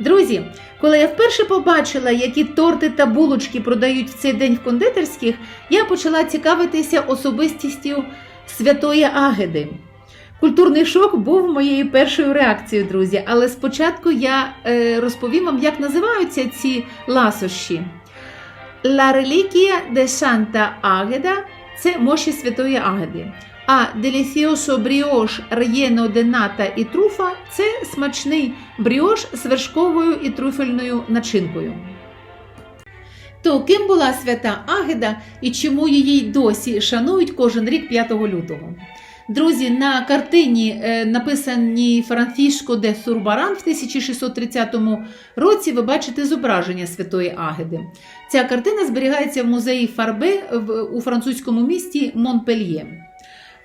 Друзі, коли я вперше побачила, які торти та булочки продають в цей день в кондитерських, я почала цікавитися особистістю святої Агеди. Культурний шок був моєю першою реакцією, друзі. Але спочатку я е, розповім вам, як називаються ці ласощі. La Reliquia de Santa Ageda – це мощі святої Агеди. А Delicioso Brioche Relleno de Nata і труфа це смачний бріош з вершковою і трюфельною начинкою. То ким була свята Агеда і чому її досі шанують кожен рік 5 лютого? Друзі, на картині, е, написаній Францішко де Сурбаран в 1630 році, ви бачите зображення святої Агеди. Ця картина зберігається в музеї Фарбе у французькому місті Монпельє.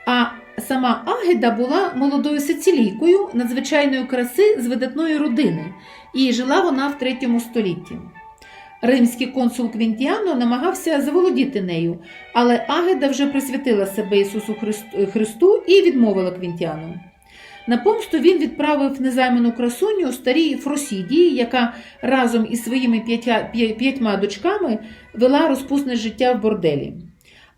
А сама Агеда була молодою сицилійкою надзвичайної краси з видатної родини, і жила вона в третьому столітті. Римський консул Квінтіано намагався заволодіти нею, але Агеда вже присвятила себе Ісусу Христу і відмовила Квінтіану. На помсту він відправив незайману красуню старій Фросідії, яка разом із своїми п'ятьма дочками вела розпусне життя в борделі.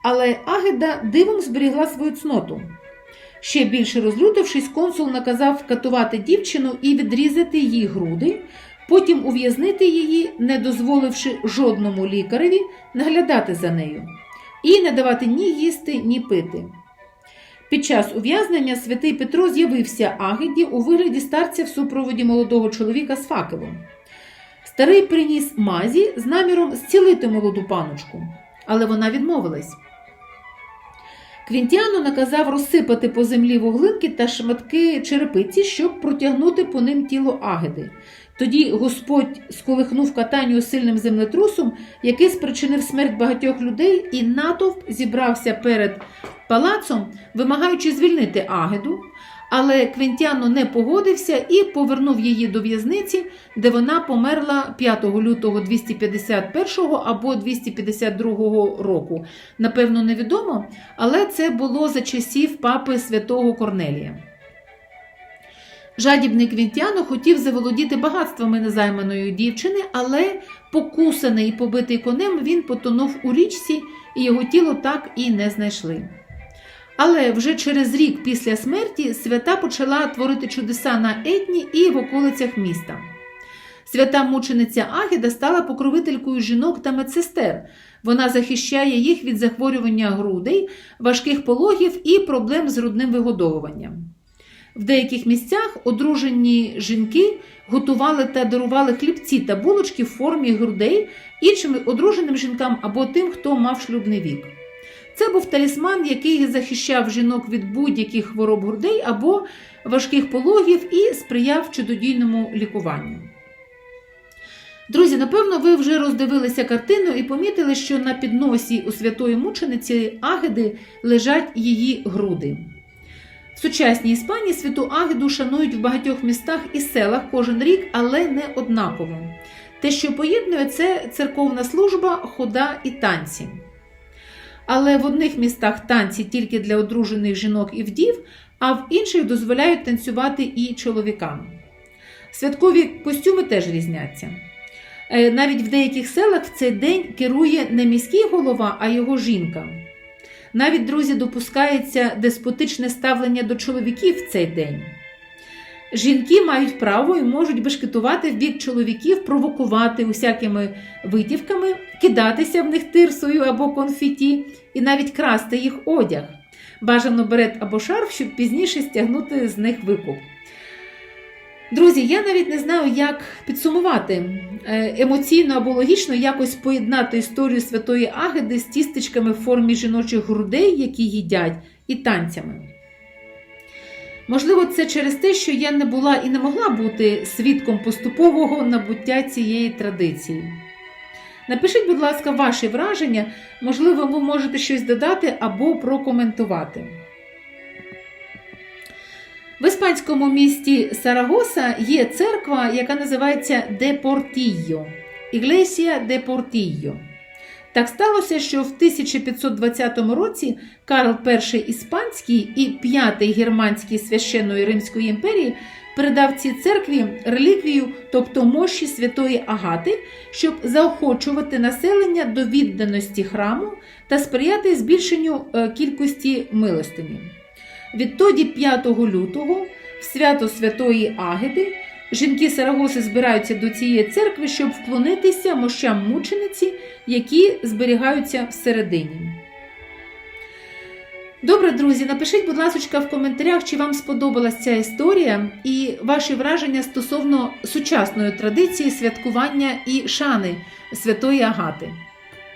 Але Агеда дивом зберігла свою цноту. Ще більше розлютившись, консул наказав катувати дівчину і відрізати їй груди, потім ув'язнити її, не дозволивши жодному лікареві наглядати за нею, і не давати ні їсти, ні пити. Під час ув'язнення святий Петро з'явився Агеді у вигляді старця в супроводі молодого чоловіка з факелом. Старий приніс мазі з наміром зцілити молоду паночку, але вона відмовилась. Квінтіано наказав розсипати по землі вуглинки та шматки черепиці, щоб протягнути по ним тіло Агеди. Тоді Господь сколихнув катанію сильним землетрусом, який спричинив смерть багатьох людей, і натовп зібрався перед палацом, вимагаючи звільнити Агеду. Але Квінтіано не погодився і повернув її до в'язниці, де вона померла 5 лютого 251 або 252 року. Напевно, невідомо, але це було за часів папи святого Корнелія. Жадібний Квінтіано хотів заволодіти багатствами незайманої дівчини, але покусаний і побитий конем він потонув у річці, і його тіло так і не знайшли. Але вже через рік після смерті свята почала творити чудеса на етні і в околицях міста. Свята мучениця Агіда стала покровителькою жінок та медсестер. Вона захищає їх від захворювання грудей, важких пологів і проблем з грудним вигодовуванням. В деяких місцях одружені жінки готували та дарували хлібці та булочки в формі грудей іншим одруженим жінкам або тим, хто мав шлюбний вік. Це був талісман, який захищав жінок від будь-яких хвороб грудей або важких пологів і сприяв чудодійному лікуванню. Друзі, напевно, ви вже роздивилися картину і помітили, що на підносі у святої мучениці Агеди лежать її груди. В сучасній Іспанії святу Агеду шанують в багатьох містах і селах кожен рік, але не однаково. Те, що поєднує, це церковна служба, хода і танці. Але в одних містах танці тільки для одружених жінок і вдів, а в інших дозволяють танцювати і чоловікам. Святкові костюми теж різняться. Е, Навіть в деяких селах в цей день керує не міський голова, а його жінка. Навіть, друзі, допускається деспотичне ставлення до чоловіків в цей день. Жінки мають право і можуть бешкетувати в бік чоловіків, провокувати усякими витівками, кидатися в них тирсою або конфеті і навіть красти їх одяг. Бажано берет або шарф, щоб пізніше стягнути з них викуп. Друзі, я навіть не знаю, як підсумувати е, емоційно або логічно якось поєднати історію святої Агеди з тістечками в формі жіночих грудей, які їдять, і танцями. Можливо, це через те, що я не була і не могла бути свідком поступового набуття цієї традиції. Напишіть, будь ласка, ваші враження, можливо, ви можете щось додати або прокоментувати. В іспанському місті Сарагоса є церква, яка називається Де Портійо. Іглесія де Портійо. Так сталося, що в 1520 році Карл І Іспанський і п'ятий германський священної Римської імперії передав цій церкві реліквію, тобто мощі святої Агати, щоб заохочувати населення до відданості храму та сприяти збільшенню е, кількості милостині. Відтоді, 5 лютого, в свято Святої Агити, жінки Сарагоси збираються до цієї церкви, щоб вклонитися мощам мучениці, які зберігаються всередині. Добре, друзі, напишіть, будь ласка, в коментарях, чи вам сподобалася ця історія і ваші враження стосовно сучасної традиції святкування і шани Святої Агати.